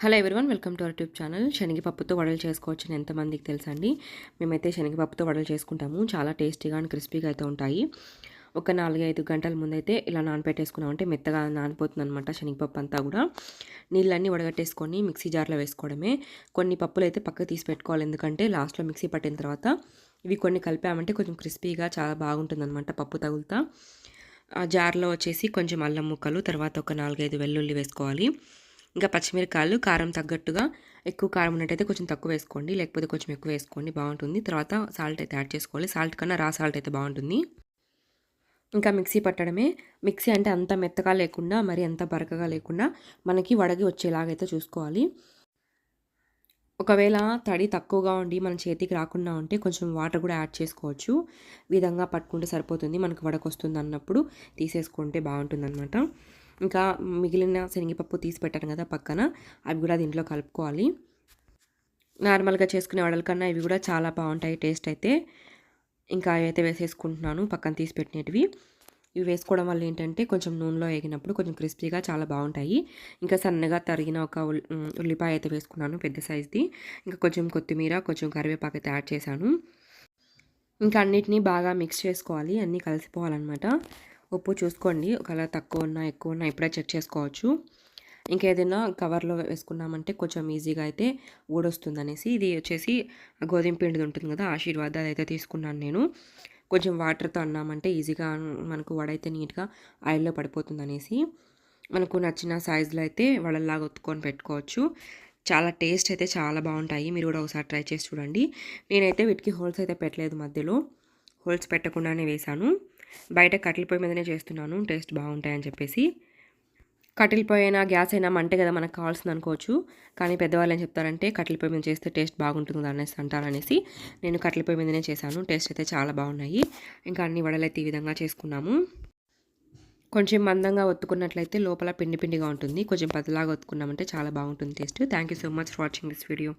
Hello everyone welcome to our tube channel శనగపప్పుతో వడలు చేసుకోవచ్చని ఎంతమందికి తెలుసా అండి? మేమైతే శనగపప్పుతో వడలు చేసుకుంటాము. చాలా టేస్టీగా అండ్ క్రిస్పీగా అయితే ఉంటాయి. ఒక నాలుగైదు గంటల ముందైతే ఇలా నానపెట్టేసుకున్నామంటే మెత్తగా నానిపోతుంది అనమాట శనగపప్పు అంతా కూడా. నీళ్ళన్నీ వడగట్టేసుకొని మిక్సీ జార్లో వేసుకోవడమే. కొన్ని పప్పులు అయితే పక్కకు తీసి పెట్టుకోవాలి ఎందుకంటే లాస్ట్లో మిక్సీ పట్టిన తర్వాత ఇవి కొన్ని కలిపామంటే కొంచెం క్రిస్పీగా చాలా బాగుంటుందన్నమాట పప్పు తగులుతా. ఆ జార్లో వచ్చేసి కొంచెం అల్లం ముక్కలు తర్వాత ఒక నాలుగైదు వెల్లుల్లి వేసుకోవాలి. ఇంకా పచ్చిమిరకాయలు కారం తగ్గట్టుగా ఎక్కువ కారం ఉన్నట్టయితే కొంచెం తక్కువ వేసుకోండి. లేకపోతే కొంచెం ఎక్కువ వేసుకోండి. బాగుంటుంది. తర్వాత సాల్ట్ అయితే యాడ్ చేసుకోవాలి. సాల్ట్ కన్నా రా సాల్ట్ అయితే బాగుంటుంది. ఇంకా మిక్సీ పట్టడమే. మిక్సీ అంటే అంత మెత్తగా లేకుండా మరి అంత బరకగా లేకుండా మనకి వడగి వచ్చేలాగైతే చూసుకోవాలి. ఒకవేళ తడి తక్కువగా ఉండి మన చేతికి రాకుండా ఉంటే కొంచెం వాటర్ కూడా యాడ్ చేసుకోవచ్చు. విధంగా పట్టుకుంటే సరిపోతుంది. మనకు వడకొస్తుంది అన్నప్పుడు తీసేసుకుంటే బాగుంటుంది అనమాట ఇంకా మిగిలిన శనగపప్పు తీసి పెట్టాను కదా పక్కన అవి కూడా దీంట్లో కలుపుకోవాలి. నార్మల్గా చేసుకునే వడల కన్నా ఇవి కూడా చాలా బాగుంటాయి టేస్ట్ అయితే. ఇంకా అయితే వేసేసుకుంటున్నాను పక్కన తీసి పెట్టినవి ఇవి వేసుకోవడం వల్ల ఏంటంటే కొంచెం నూనెలో వేగినప్పుడు కొంచెం క్రిస్పీగా చాలా బాగుంటాయి. ఇంకా సన్నగా తరిగిన ఒక ఉల్లిపాయ అయితే వేసుకున్నాను పెద్ద సైజ్ది. ఇంకా కొంచెం కొత్తిమీర కొంచెం కరివేపాకు అయితే యాడ్ చేశాను. ఇంకా అన్నిటినీ బాగా మిక్స్ చేసుకోవాలి అన్నీ కలిసిపోవాలన్నమాట. ఉప్పు చూసుకోండి. ఒకవేళ తక్కువ ఉన్నా ఎక్కువ ఉన్నా ఇప్పుడే చెక్ చేసుకోవచ్చు. ఇంకేదైనా కవర్లో వేసుకున్నామంటే కొంచెం ఈజీగా అయితే ఊడొస్తుంది అనేసి ఇది వచ్చేసి గోధుమ పిండిది ఉంటుంది కదా ఆశీర్వాద్ అదైతే తీసుకున్నాను నేను. కొంచెం వాటర్తో అన్నామంటే ఈజీగా మనకు వడ అయితే నీట్గా ఆయిల్లో పడిపోతుంది అనేసి మనకు నచ్చిన సైజులో అయితే వడల్లాగా ఒత్తుకొని పెట్టుకోవచ్చు. చాలా టేస్ట్ అయితే చాలా బాగుంటాయి. మీరు కూడా ఒకసారి ట్రై చేసి చూడండి. నేనైతే వీటికి హోల్స్ అయితే పెట్టలేదు మధ్యలో. హోల్స్ పెట్టకుండానే వేశాను. బయట కట్టెల పొయ్యి మీదనే చేస్తున్నాను టేస్ట్ బాగుంటాయని చెప్పేసి. కట్టెల పొయ్యి అయినా గ్యాస్ అయినా మంటే కదా మనకు కావాల్సింది అనుకోవచ్చు. కానీ పెద్దవాళ్ళు ఏం చెప్తారంటే కట్టెల పొయ్యి మీద చేస్తే టేస్ట్ బాగుంటుంది అనేసి అంటారనేసి నేను కట్టెల పొయ్యి మీదనే చేశాను. టేస్ట్ అయితే చాలా బాగున్నాయి. ఇంకా అన్ని వడలైతే ఈ విధంగా చేసుకున్నాము. కొంచెం మందంగా ఒత్తుకున్నట్లయితే లోపల పిండి పిండిగా ఉంటుంది. కొంచెం పతలాగా ఒత్తుకున్నామంటే చాలా బాగుంటుంది taste. Thank you so much for watching this video